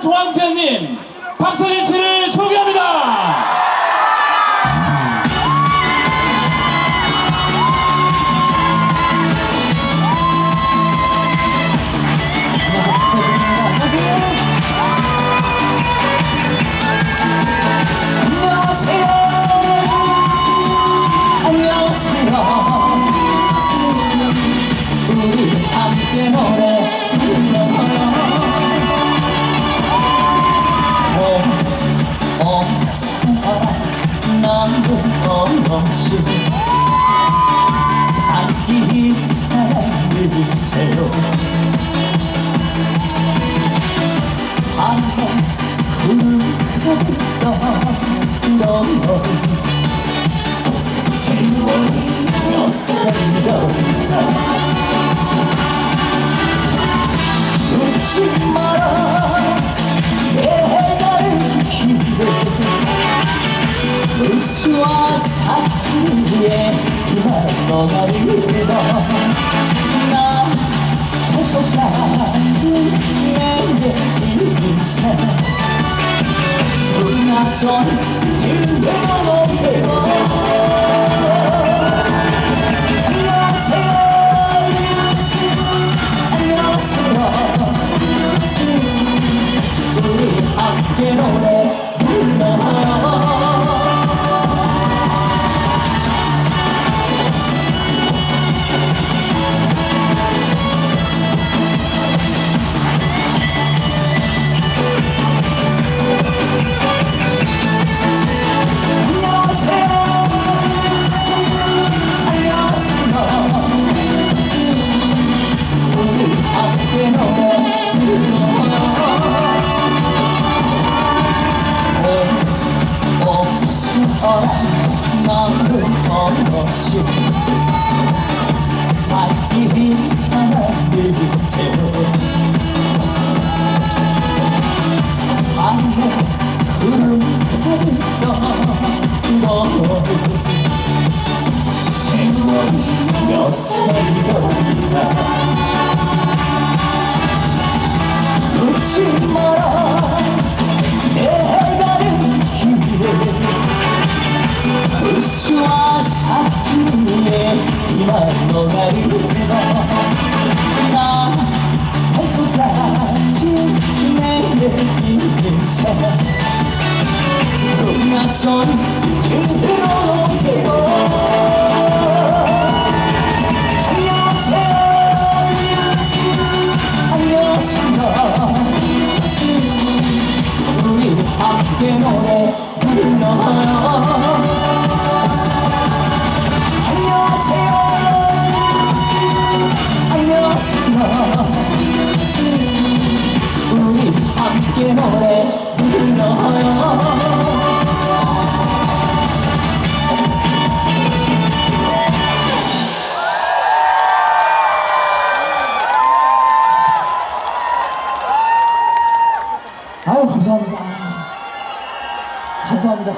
첫 왕자님 박서진 씨를 소개합니다.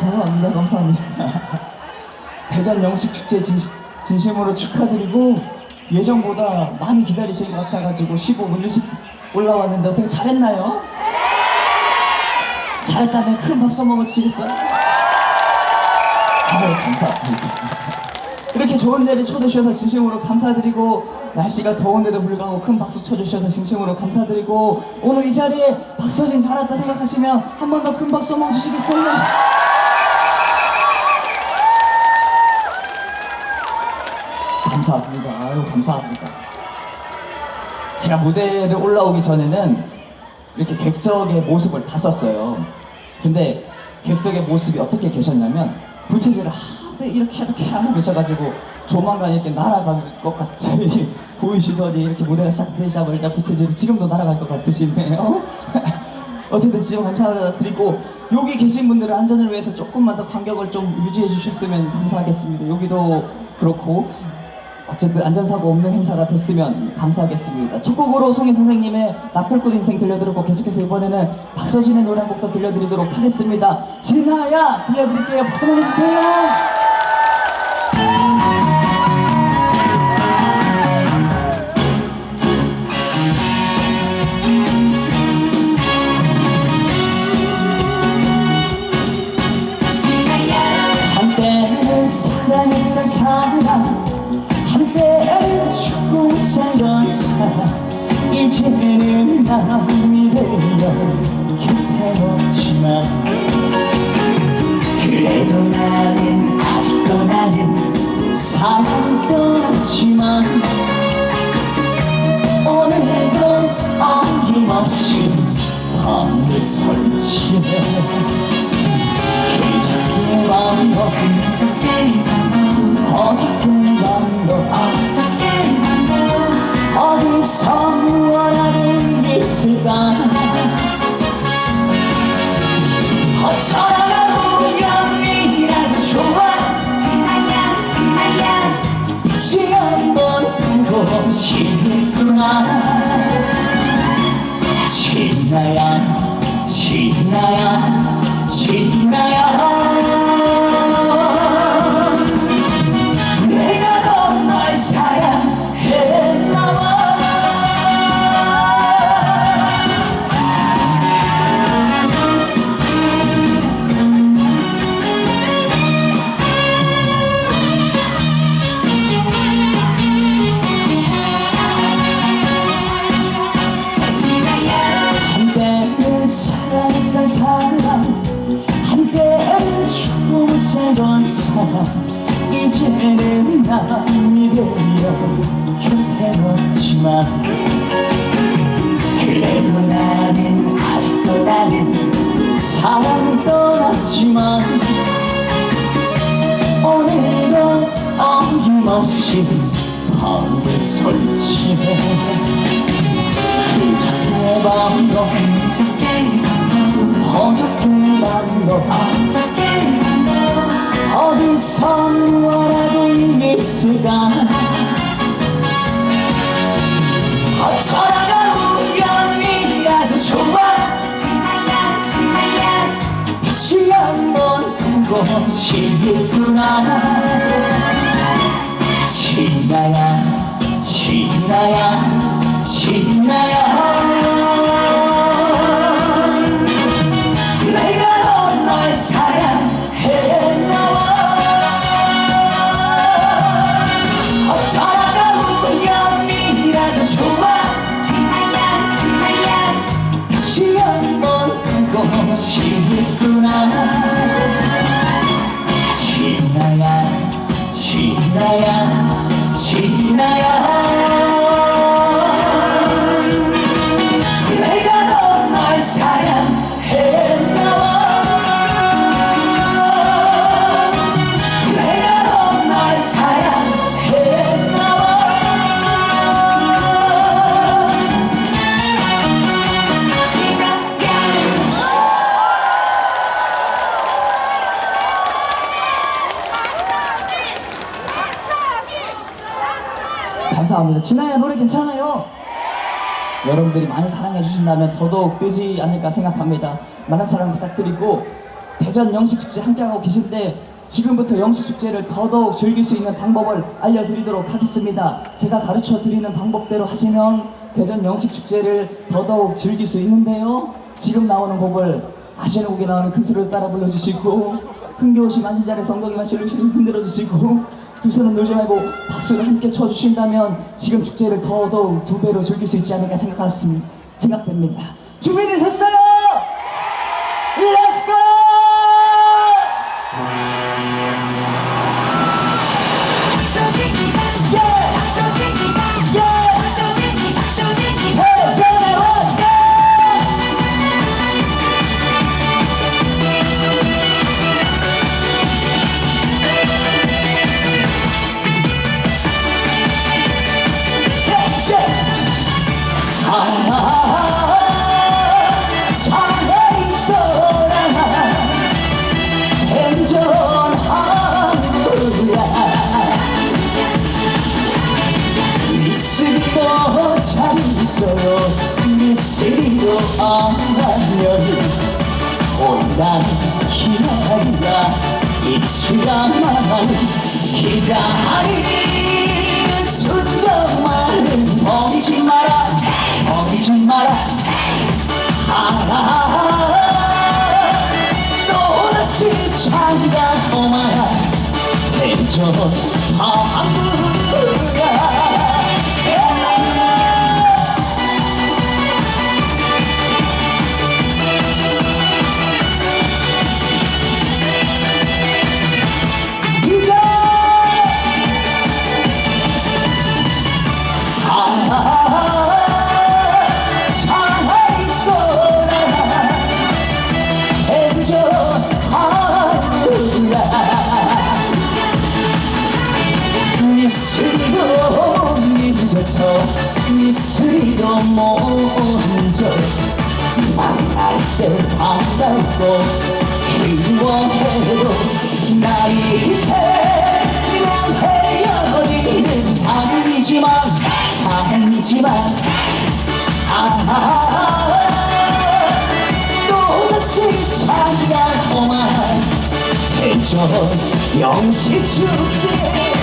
감사합니다 감사합니다 대전 영식 축제 진, 진심으로 축하드리고 예정보다 많이 기다리신 것 같아가지고 15분 일찍 올라왔는데 어떻게 잘했나요? 잘했다면 큰 박수 한번 치겠어요? 아유 감사합니다 이렇게 좋은 자리 초대주셔서 진심으로 감사드리고 날씨가 더운데도 불구하고 큰 박수 쳐주셔서 진심으로 감사드리고 오늘 이 자리에 박서진 잘했다 생각하시면 한 번 더 큰 박수 한번 주시겠어요? 감사합니다. 아유 감사합니다. 제가 무대를 올라오기 전에는 이렇게 객석의 모습을 봤었어요. 근데 객석의 모습이 어떻게 계셨냐면 부채질을 하도 이렇게 이렇게 하고 계셔가지고 조만간 이렇게 날아갈 것 같이 보이시더니 이렇게 무대가 시작되자마자 부채질을 지금도 날아갈 것 같으시네요. 어쨌든 지금 감사드리고 여기 계신 분들은 안전을 위해서 조금만 더 간격을 좀 유지해 주셨으면 감사하겠습니다. 여기도 그렇고 어쨌든 안전사고 없는 행사가 됐으면 감사하겠습니다. 첫 곡으로 송혜 선생님의 나쁠꽃 인생 들려드렸고 계속해서 이번에는 박서진의 노래 한 곡 더 들려드리도록 하겠습니다. 진아야 들려드릴게요. 박수 한번 주세요. 남이 되어 곁에 없지만 그래도 나는 아직도 나는 사랑 떠났지만 오늘도 어김없이 밤을 설치해 밤을 설치해. 그저께 밤도 어저께 밤도 어디서 뭐라도 있을까 어쩌다가 우연이라도 좋아. 지나야 지나야. 다시 한번 보고 싶구나. 지나야 지 나야 지나야 감사합니다. 진아야 노래 괜찮아요? 여러분들이 많이 사랑해 주신다면 더더욱 뜨지 않을까 생각합니다. 많은 사랑 부탁드리고 대전 영식축제 함께하고 계신데 지금부터 영식축제를 더더욱 즐길 수 있는 방법을 알려드리도록 하겠습니다. 제가 가르쳐 드리는 방법대로 하시면 대전 영식축제를 더더욱 즐길 수 있는데요. 지금 나오는 곡을 아시는 곡에 나오는 큰 소리로 따라 불러주시고 흥겨우시 만진 자리 성덕이만 실루시를 흔들어주시고 두 손은 놀지 말고 박수를 함께 쳐주신다면 지금 축제를 더더욱 두 배로 즐길 수 있지 않을까 생각하습니다 생각됩니다. 준비되셨어요? 영시 축제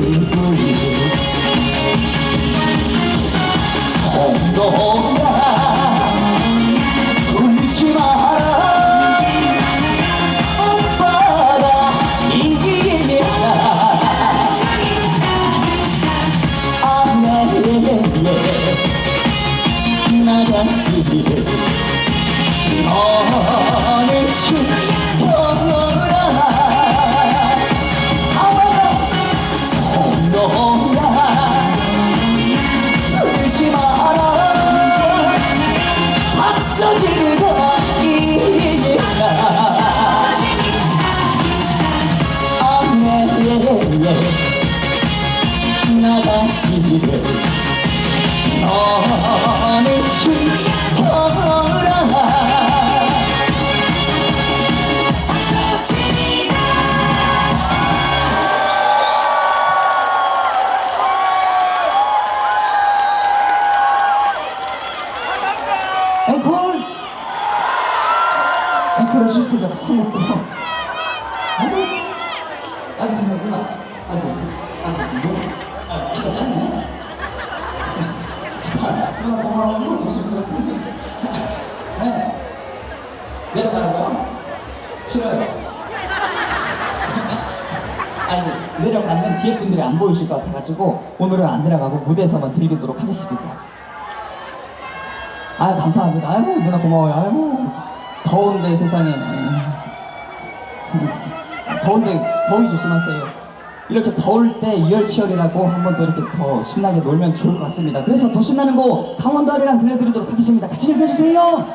들고 내려가라고요? 싫어요. 아니 내려가면 뒤에 분들이 안 보이실 것 같아가지고 오늘은 안 내려가고 무대에서만 들리도록 하겠습니다. 아 감사합니다. 아이고 누나 고마워요. 아이고 더운데 세상에. 더운데 더위 조심하세요. 이렇게 더울 때 이열치열이라고 한 번 더 이렇게 더 신나게 놀면 좋을 것 같습니다. 그래서 더 신나는 곡 강원도 아리랑 들려드리도록 하겠습니다. 같이 즐겨주세요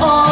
넘어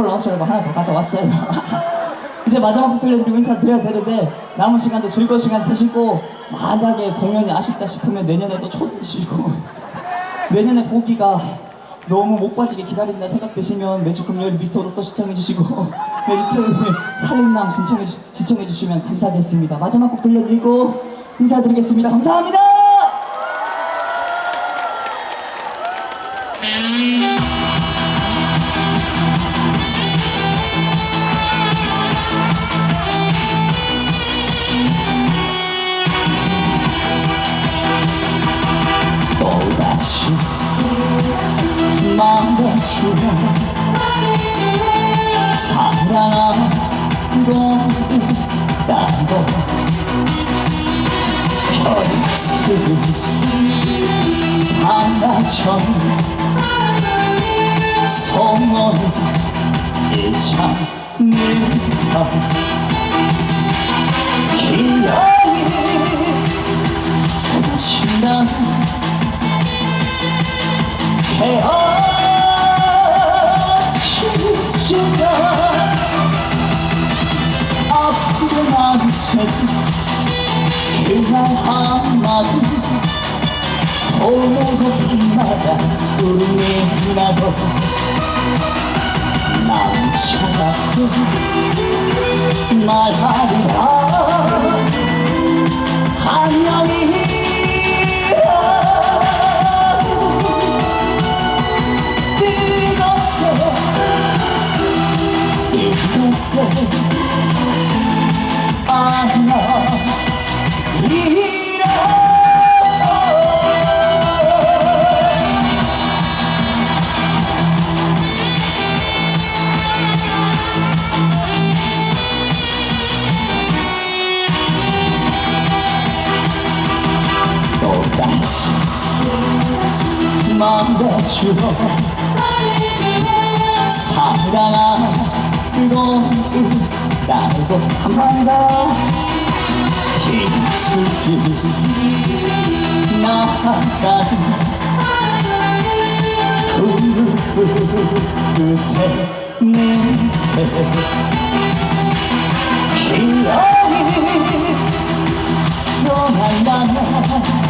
콜 나오시라고 하나 더 가져왔어요. 이제 마지막 곡 들려드리고 인사드려야 되는데 남은 시간도 즐거운 시간 되시고 만약에 공연이 아쉽다 싶으면 내년에 또 초대해주시고 내년에 보기가 너무 못 빠지게 기다린다 생각되시면 매주 금요일 미스터 로 또 시청해주시고 매주 토요일 주- 시청해주시면 감사하겠습니다. 마지막 곡 들려드리고 인사드리겠습니다. 감사합니다 하나처럼 소원을 잊혀는다. 기억이 지나 헤어지시면 아프게 남색 그날 한마디. 보내 고마다 울음이 나고 남쳐갖고 말하리라 말해주어 사랑하고 있다고 감사합니다. 힘쓰기 나간 그 끝에 밑에. 기억이 남자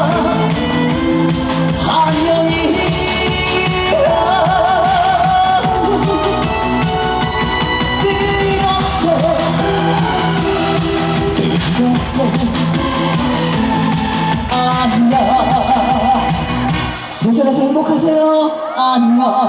안녕